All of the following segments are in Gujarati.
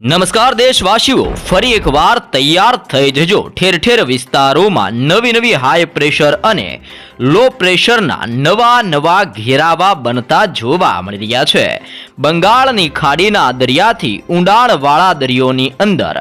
નમસ્કાર દેશવાસીઓ, ફરી એકવાર તૈયાર થઈ જજો ઠેર ઠેર વિસ્તારોમાં નવી નવી હાઈ પ્રેશર અને લો પ્રેશરના નવા નવા ઘેરાવા બનતા જોવા મળી રહ્યા છે. બંગાળની ખાડીના દરિયાથી ઊંડાણવાળા દરિયોની અંદર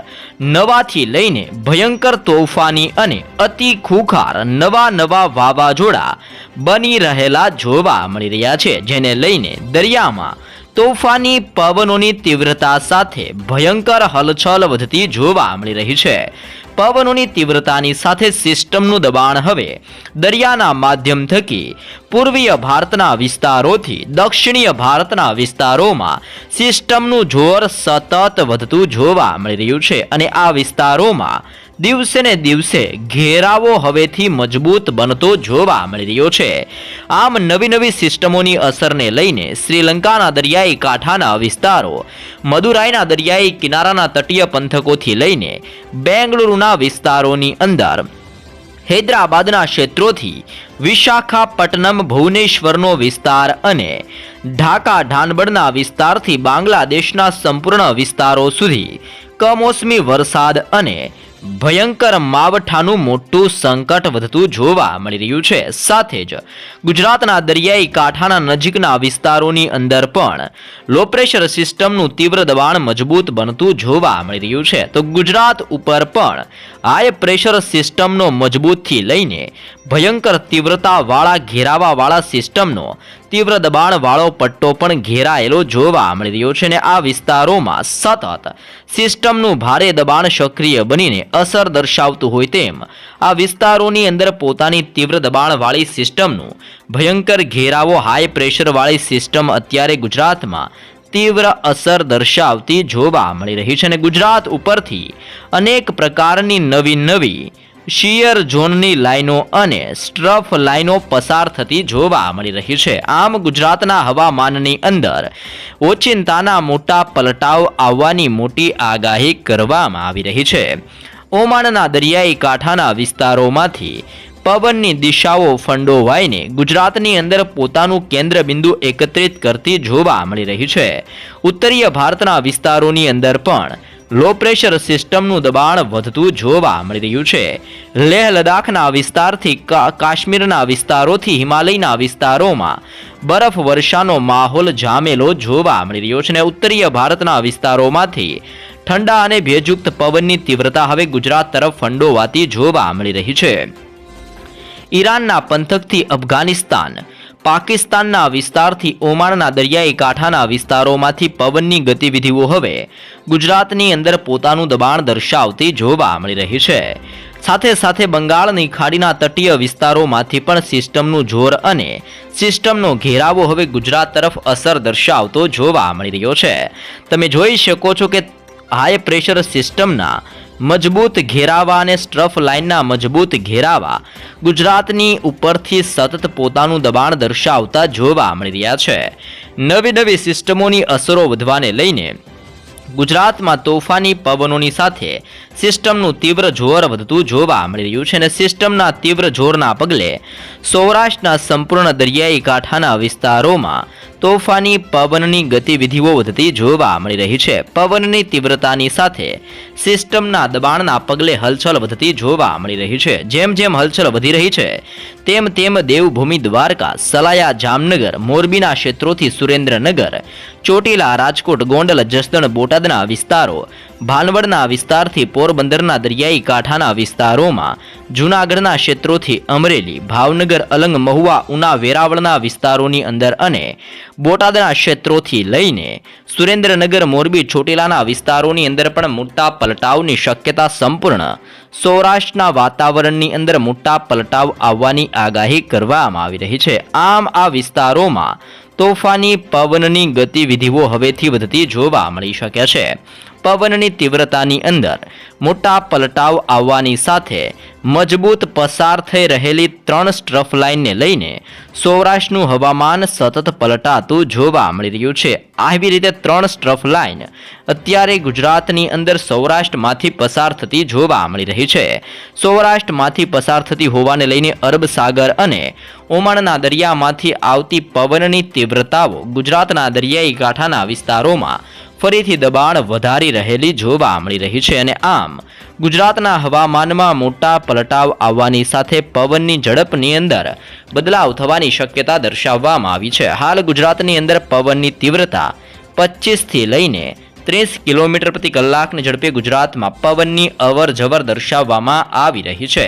નવાથી લઈને ભયંકર તોફાની અને અતિ ખુખાર નવા નવા વાવાઝોડા બની રહેલા જોવા મળી રહ્યા છે, જેને લઈને દરિયામાં તોફાની પવનોની તીવ્રતા સાથે ભયંકર હલચલ વધતી જોવા મળી રહી છે. પવનોની તીવ્રતાની સાથે સિસ્ટમનું દબાણ હવે દરિયાના માધ્યમ થકી પૂર્વીય ભારતના વિસ્તારોથી દક્ષિણીય ભારતના વિસ્તારોમાં સિસ્ટમનું જોર સતત વધતું જોવા મળી રહ્યું છે અને આ વિસ્તારોમાં દિવસે ને દિવસે ઘેરાવો હવેથી મજબૂત બનતો જોવા મળી રહ્યો છે. આમ નવી નવી સિસ્ટમોની અસરને લઈને શ્રીલંકાના દરિયાઈ કાંઠાના વિસ્તારો, મદુરાઈના દરિયાઈ કિનારાના તટીય પંથકોથી લઈને બેંગલુરુના વિસ્તારોની અંદર, હૈદરાબાદના ક્ષેત્રોથી વિશાખાપટ્ટનમ, ભુવનેશ્વરનો વિસ્તાર અને ઢાકા ઢાનબડના વિસ્તારથી બાંગ્લાદેશના સંપૂર્ણ વિસ્તારો સુધી કમોસમી વરસાદ અને ભયંકર માવઠાનું મોટું સંકટ વધતું જોવા મળી રહ્યું છે. સાથે જ ગુજરાતના દરિયાઈ કાંઠાના નજીકના વિસ્તારોની અંદર પણ લો પ્રેશર સિસ્ટમનું તીવ્ર દબાણ મજબૂત બનતું જોવા મળી રહ્યું છે. તો ગુજરાત ઉપર પણ હાઈ પ્રેશર સિસ્ટમનો મજબૂતથી લઈને ભયંકર તીવ્રતાવાળા ઘેરાવાવાળા સિસ્ટમનો તીવ્ર દબાણવાળો પટ્ટો પણ ઘેરાયેલો જોવા મળી રહ્યો છે અને આ વિસ્તારોમાં સતત સિસ્ટમનું ભારે દબાણ સક્રિય બનીને અસર દર્શાવતું હોય તેમ આ વિસ્તારોની અંદર પોતાની તીવ્ર દબાણવાળી સિસ્ટમનું ભયંકર ઘેરાવો હાઈ પ્રેશરવાળી સિસ્ટમ અત્યારે ગુજરાતમાં તીવ્ર અસર દર્શાવતી જોવા મળી રહી છે અને ગુજરાત ઉપરથી અનેક પ્રકારની નવી નવી શિયર ઝોનની લાઈનો અને સ્ટ્રફ લાઇનો પસાર થતી જોવા મળી રહી છે. આમ ગુજરાતના હવામાનની અંદર ઓચિંતાના મોટા પલટાવ આવવાની મોટી આગાહી કરવામાં આવી રહી છે. ઓમાનના દરિયાઈ કાંઠાના વિસ્તારોમાંથી પવનની દિશાઓ ફંડોવાઈને ગુજરાતની અંદર પોતાનું કેન્દ્ર બિંદુ એકત્રિત કરતી જોવા મળી રહી છે. ઉત્તરીય ભારતના વિસ્તારોની અંદર પણ લો પ્રેશર સિસ્ટમનું દબાણ વધતું જોવા મળી રહ્યું છે. લેહ લદાખના વિસ્તારથી કાશ્મીરના વિસ્તારોથી હિમાલયના વિસ્તારોમાં બરફ વર્ષાનો માહોલ જામેલો જોવા મળી રહ્યો છે અને ઉત્તરીય ભારતના વિસ્તારોમાંથી ઠંડા અને ભેજયુક્ત પવનની તીવ્રતા હવે ગુજરાત તરફ ફંડોવાતી જોવા મળી રહી છે. ઈરાનના પંથકથી અફઘાનિસ્તાન પાકિસ્તાનના વિસ્તારથી ઓમાણના દરિયાઈ કાંઠાના વિસ્તારોમાંથી પવનની ગતિવિધિઓ હવે ગુજરાતની અંદર પોતાનું દબાણ દર્શાવતી જોવા મળી રહી છે. સાથે સાથે બંગાળની ખાડીના તટીય વિસ્તારોમાંથી પણ સિસ્ટમનું જોર અને સિસ્ટમનો ઘેરાવો હવે ગુજરાત તરફ અસર દર્શાવતો જોવા મળી રહ્યો છે. તમે જોઈ શકો છો કે હાઈ પ્રેશર સિસ્ટમના મજબૂત ઘેરાવા અને સ્ટ્રફ લાઇનના મજબૂત ઘેરાવા ગુજરાતની ઉપરથી સતત પોતાનું દબાણ દર્શાવતા જોવા મળી રહ્યા છે. નવી નવી સિસ્ટમોની અસરો વધવાને લઈને ગુજરાતમાં તોફાની પવનોની સાથે સિસ્ટમનું તીવ્ર જોર વધતું જોવા મળી રહ્યું છે અને સિસ્ટમના તીવ્ર જોરના પગલે સૌરાષ્ટ્રના સંપૂર્ણ દરિયાઈ કાંઠાના વિસ્તારોમાં તોફાની પવનની ગતિવિધિઓ વધતી જોવા મળી રહી છે. પવનની તીવ્રતાની સાથે સિસ્ટમના દબાણના પગલે હલચલ વધતી જોવા મળી રહી છે. જેમ જેમ હલચલ વધી રહી છે, તેમ તેમ દેવભૂમિ દ્વારકા, સલાયા જામનગર, મોરબીના ક્ષેત્રોથી સુરેન્દ્રનગર, ચોટીલા, રાજકોટ, ગોંડલ, જસદણ, બોટાદના વિસ્તારો ભાનવડના વિસ્તારથી પોરબંદરના દરિયાઈ કાંઠાના વિસ્તારોમાં જૂનાગઢના ક્ષેત્રોથી અમરેલી, ભાવનગર, અલંગ, મહુવા, ઉના, વેરાવળના વિસ્તારોની અંદર અને બોટાદના ક્ષેત્રોથી લઈને સુરેન્દ્રનગર, મોરબી, ચોટીલાના વિસ્તારોની અંદર પણ મોટા પલટાવની શક્યતા સંપૂર્ણ સૌરાષ્ટ્રના વાતાવરણની અંદર મોટા પલટાવ આવવાની આગાહી કરવામાં આવી રહી છે. આમ આ વિસ્તારોમાં તોફાની, પવનની ગતિવિધિઓ હવેથી વધતી જોવા મળી શકે છે. પવનની તીવ્રતાની અંદર મોટા પલટાવ આવવાની સાથે મજબૂત પસાર થઈ રહેલી ત્રણ સ્ટ્રફ લાઇનને લઈને સૌરાષ્ટ્રનું હવામાન સતત પલટાતું જોવા મળી રહ્યું છે. આવી રીતે ત્રણ સ્ટ્રફ લાઇન અત્યારે ગુજરાતની અંદર સૌરાષ્ટ્રમાંથી પસાર થતી જોવા મળી રહી છે. સૌરાષ્ટ્રમાંથી પસાર થતી હોવાને લઈને અરબ સાગર અને ઓમાણના દરિયામાંથી આવતી પવનની તીવ્રતાઓ ગુજરાતના દરિયાઈ કાંઠાના વિસ્તારોમાં ફરીથી દબાણ વધારી રહેલી જોવા મળી રહી છે અને આમ ગુજરાતના હવામાનમાં મોટા પલટાવ આવવાની સાથે પવનની ઝડપની અંદર બદલાવ થવાની શક્યતા દર્શાવવામાં આવી છે. હાલ ગુજરાતની અંદર પવનની તીવ્રતા પચીસથી લઈને ત્રીસ કિલોમીટર પ્રતિ કલાકની ઝડપે ગુજરાતમાં પવનની અવર જવર દર્શાવવામાં આવી રહી છે.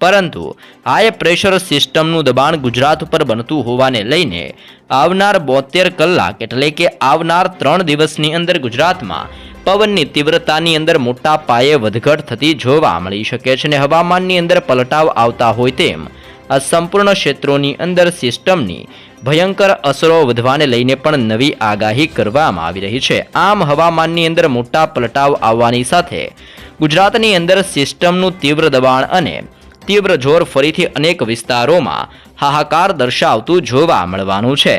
પરંતુ હાઈ પ્રેશર સિસ્ટમનું દબાણ ગુજરાત ઉપર બનતું હોવાને લઈને આવનાર બોતેર કલાક એટલે કે આવનાર ત્રણ દિવસની અંદર ગુજરાતમાં પવનની તીવ્રતાની અંદર મોટા પાયે વધઘટ થતી જોવા મળી શકે છે અને હવામાનની અંદર પલટાવ આવતા હોય તેમ આ સંપૂર્ણ ક્ષેત્રોની અંદર સિસ્ટમની ભયંકર અસરો વધવાને લઈને પણ નવી આગાહી કરવામાં આવી રહી છે. આમ હવામાનની અંદર મોટા પલટાવ આવવાની સાથે ગુજરાતની અંદર સિસ્ટમનું તીવ્ર દબાણ અને તીવ્ર જોર ફરીથી અનેક વિસ્તારોમાં હાહાકાર દર્શાવતું જોવા મળવાનું છે.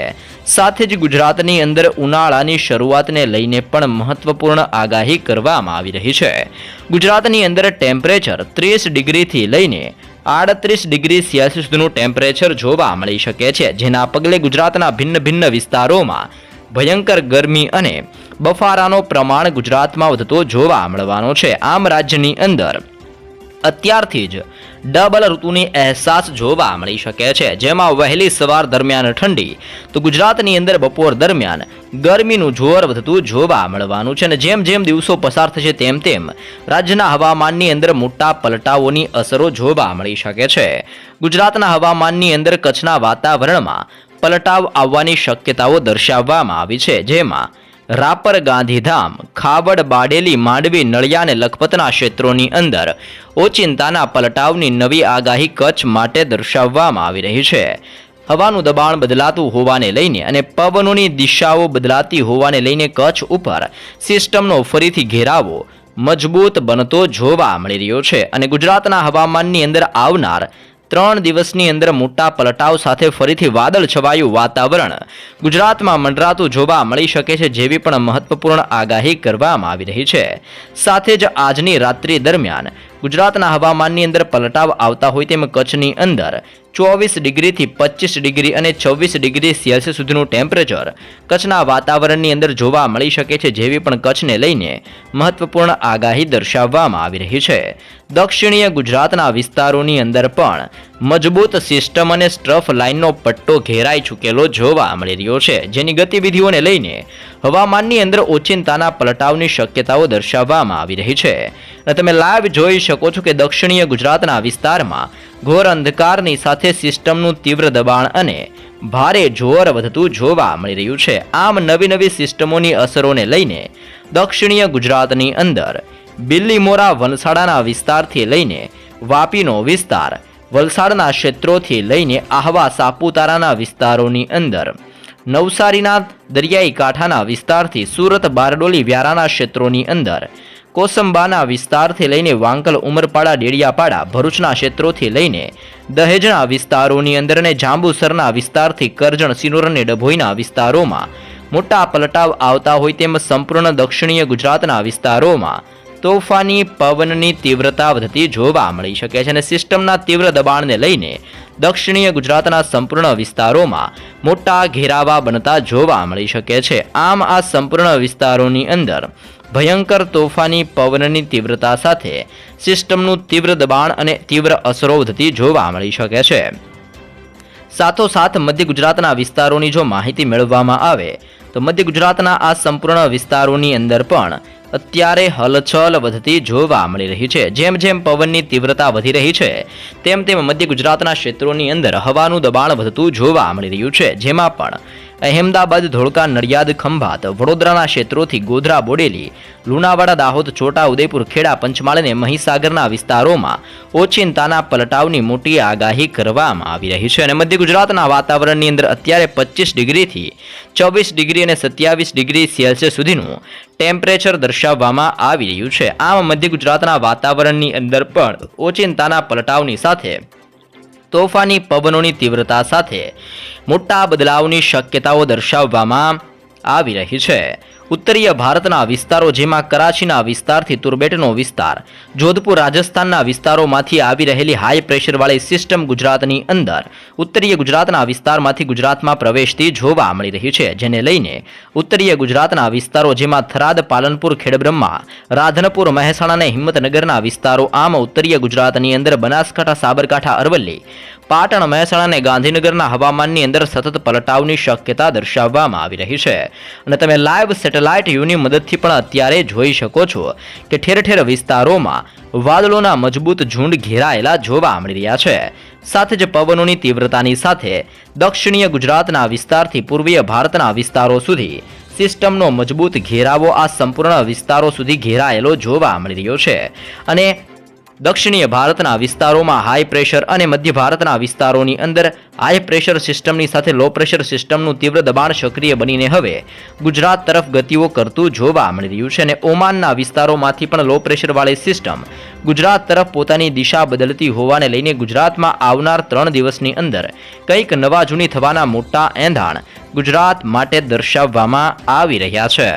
સાથે જ ગુજરાતની અંદર ઉનાળાની શરૂઆતને લઈને પણ મહત્વપૂર્ણ આગાહી કરવામાં આવી રહી છે. ગુજરાતની અંદર ટેમ્પરેચર ત્રીસ ડિગ્રીથી લઈને આડત્રીસ ડિગ્રી સેલ્સિયસ સુધીનું ટેમ્પરેચર જોવા મળી શકે છે, જેના પગલે ગુજરાતના ભિન્ન ભિન્ન વિસ્તારોમાં ભયંકર ગરમી અને બફારાનો પ્રમાણ ગુજરાતમાં વધતો જોવા મળવાનો છે. આમ રાજ્યની અંદર અત્યારથી જ ડબલ ઋતુની અહેસાસ જોવા મળી શકે છે. જેમાં વહેલી સવાર દરમિયાન ઠંડી, તો ગુજરાતની અંદર બપોર દરમિયાન ગરમીનું જોર વધતું જોવા મળવાનું છે. અને જેમ જેમ દિવસો પસાર થશે તેમ તેમ રાજ્યના હવામાનની અંદર મોટા પલટાઓની અસરો જોવા મળી શકે છે. ગુજરાતના હવામાનની અંદર કચ્છના વાતાવરણમાં પલટાવ આવવાની શક્યતાઓ દર્શાવવામાં આવી છે. જેમાં રાપર ગાંધીધામ, ખાવડ, બાડેલી, માંડવી, નળિયા અને લખપતના ક્ષેત્રોની અંદર ઓચિંતાના પલટાવની નવી આગાહી કચ્છ માટે દર્શાવવામાં આવી રહી છે. હવાનું દબાણ બદલાતું હોવાને લઈને અને પવનોની દિશાઓ બદલાતી હોવાને લઈને કચ્છ ઉપર સિસ્ટમનો ફરીથી ઘેરાવો મજબૂત બનતો જોવા મળી રહ્યો છે અને ગુજરાતના હવામાનની અંદર આવનાર ત્રણ દિવસની અંદર મોટા પલટાવ સાથે ફરીથી વાદળ છવાયું વાતાવરણ. ગુજરાતમાં મંડરાતું જોવા મળી શકે છે જેવી પણ મહત્વપૂર્ણ આગાહી કરવામાં આવી રહી છે. સાથે જ આજની રાત્રિ દરમિયાન ગુજરાતના હવામાનની અંદર પલટાવ આવતા હોય તેમ કચ્છની અંદર ચોવીસ ડિગ્રીથી પચીસ ડિગ્રી અને છવ્વીસ ડિગ્રી સેલ્સિયસ સુધીનું ટેમ્પરેચર કચ્છના વાતાવરણની અંદર જોવા મળી શકે છે જેવી પણ કચ્છને લઈને મહત્વપૂર્ણ આગાહી દર્શાવવામાં આવી રહી છે. દક્ષિણીય ગુજરાતના વિસ્તારોની અંદર પણ મજબૂત સિસ્ટમ અને સ્ટ્રફ લાઇનનો પટ્ટો ઘેરાઈ ચૂકેલો જોવા મળી રહ્યો છે. જેની ગતિવિધિઓને લઈને હવામાનની અંદર ઓચિંતાના પલટાવની શક્યતાઓ દર્શાવવામાં આવી રહી છે. અને તમે લાઈવ જોઈ શકો છો કે દક્ષિણીય ગુજરાતના વિસ્તારમાં ઘોર અંધકારની સાથે સિસ્ટમનું તીવ્ર દબાણ અને ભારે જોર વધતું જોવા મળી રહ્યું છે. આમ નવી નવી સિસ્ટમોની અસરોને લઈને દક્ષિણીય ગુજરાતની અંદર બિલ્લીમોરા વલસાડાના વિસ્તારથી લઈને વાપીનો વિસ્તાર, વલસાડના ક્ષેત્રોથી લઈને આહવા સાપુતારાના વિસ્તારોની અંદર, નવસારીના દરિયાઈ કાંઠાના વિસ્તારથી સુરત બારડોલી વ્યારાના ક્ષેત્રોની અંદર કોસંબાના વિસ્તારથી લઈને વાંકલ, ઉમરપાડા, ડેડિયાપાડા, ભરૂચના ક્ષેત્રોથી લઈને દહેજના વિસ્તારોની અંદર અને જાંબુસરના વિસ્તારથી કરજણ, સિનોર અને ડભોઈના વિસ્તારોમાં મોટા પલટાવ આવતા હોય તેમ સંપૂર્ણ દક્ષિણીય ગુજરાતના વિસ્તારોમાં તોફાની પવનની તીવ્રતા વધતી જોવા મળી શકે છે અને સિસ્ટમના તીવ્ર દબાણને લઈને દક્ષિણીય ગુજરાતના સંપૂર્ણ વિસ્તારોમાં મોટા ઘેરાવા બનતા જોવા મળી શકે છે. આમ આ સંપૂર્ણ વિસ્તારોની અંદર ભયંકર તોફાની પવનની તીવ્રતા સાથે સિસ્ટમનું તીવ્ર દબાણ અને તીવ્ર અસરો વધતી જોવા મળી શકે છે. સાથોસાથ મધ્ય ગુજરાતના વિસ્તારોની જો માહિતી મેળવવામાં આવે, તો મધ્ય ગુજરાતના આ સંપૂર્ણ વિસ્તારોની અંદર પણ અત્યારે હલચલ વધતી જોવા મળી રહી છે. જેમ જેમ પવનની તીવ્રતા વધી રહી છે, તેમ તેમ મધ્ય ગુજરાતના ક્ષેત્રોની અંદર હવાનું દબાણ વધતું જોવા મળી રહ્યું છે. જેમાં પણ અહેમદાબાદ ધોળકા નડિયાદ ખંભાત વડોદરાના ક્ષેત્રોથી ગોધરા બોડેલી, લુણાવાડા, દાહોદ, છોટા ઉદેપુર ખેડા, પંચમહાલ અને મહીસાગરના વિસ્તારોમાં ઓચિંતાના પલટાવની મોટી આગાહી કરવામાં આવી રહી છે અને મધ્ય ગુજરાતના વાતાવરણની અંદર અત્યારે પચીસ ડિગ્રીથી ચોવીસ ડિગ્રી અને સત્યાવીસ ડિગ્રી સેલ્સિયસ સુધીનું ટેમ્પરેચર દર્શાવવામાં આવી રહ્યું છે. આમ મધ્ય ગુજરાતના વાતાવરણની અંદર પણ ઓચિંતાના પલટાવની સાથે તોફાની પવનોની તીવ્રતા સાથે મોટા બદલાવની શક્યતાઓ દર્શાવવામાં આવી રહી છે. ઉત્તરીય ભારતના વિસ્તારો જેમાં કરાચીના વિસ્તારથી તુર્બેટનો વિસ્તાર, જોધપુર રાજસ્થાનના વિસ્તારોમાંથી આવી રહેલી હાઈ પ્રેશરવાળી સિસ્ટમ ગુજરાતની અંદર, ઉત્તરીય ગુજરાતના વિસ્તારમાંથી ગુજરાતમાં પ્રવેશતી જોવા મળી રહી છે, જેને લઈને ઉત્તરીય ગુજરાતના વિસ્તારો જેમાં થરાદ, પાલનપુર, ખેડબ્રહ્મા, રાધનપુર મહેસાણા અને હિંમતનગરના વિસ્તારો, આમ ઉત્તરીય ગુજરાતની અંદર બનાસકાંઠા, સાબરકાંઠા, અરવલ્લી, પાટણ મહેસાણા અને ગાંધીનગરના હવામાનની અંદર સતત પલટાવની શક્યતા દર્શાવવામાં આવી રહી છે. અને તમે લાઈવ સેટેલાઇટ વ્યૂની મદદથી પણ અત્યારે જોઈ શકો છો કે ઠેર ઠેર વિસ્તારોમાં વાદળોના મજબૂત ઝુંડ ઘેરાયેલા જોવા મળી રહ્યા છે. સાથે જ પવનોની તીવ્રતાની સાથે દક્ષિણીય ગુજરાતના વિસ્તારથી પૂર્વીય ભારતના વિસ્તારો સુધી સિસ્ટમનો મજબૂત ઘેરાવો આ સંપૂર્ણ વિસ્તારો સુધી ઘેરાયેલો જોવા મળી રહ્યો છે. અને દક્ષિણીય ભારતના વિસ્તારોમાં હાઈ પ્રેશર અને મધ્ય ભારતના વિસ્તારોની અંદર હાઈ પ્રેશર સિસ્ટમની સાથે લો પ્રેશર સિસ્ટમનું તીવ્ર દબાણ સક્રિય બનીને હવે ગુજરાત તરફ ગતિઓ કરતું જોવા મળી રહ્યું છે અને ઓમાનના વિસ્તારોમાંથી પણ લો પ્રેશરવાળી સિસ્ટમ ગુજરાત તરફ પોતાની દિશા બદલતી હોવાને લઈને ગુજરાતમાં આવનાર ત્રણ દિવસની અંદર કંઈક નવા જૂની થવાના મોટા એંધાણ ગુજરાત માટે દર્શાવવામાં આવી રહ્યા છે.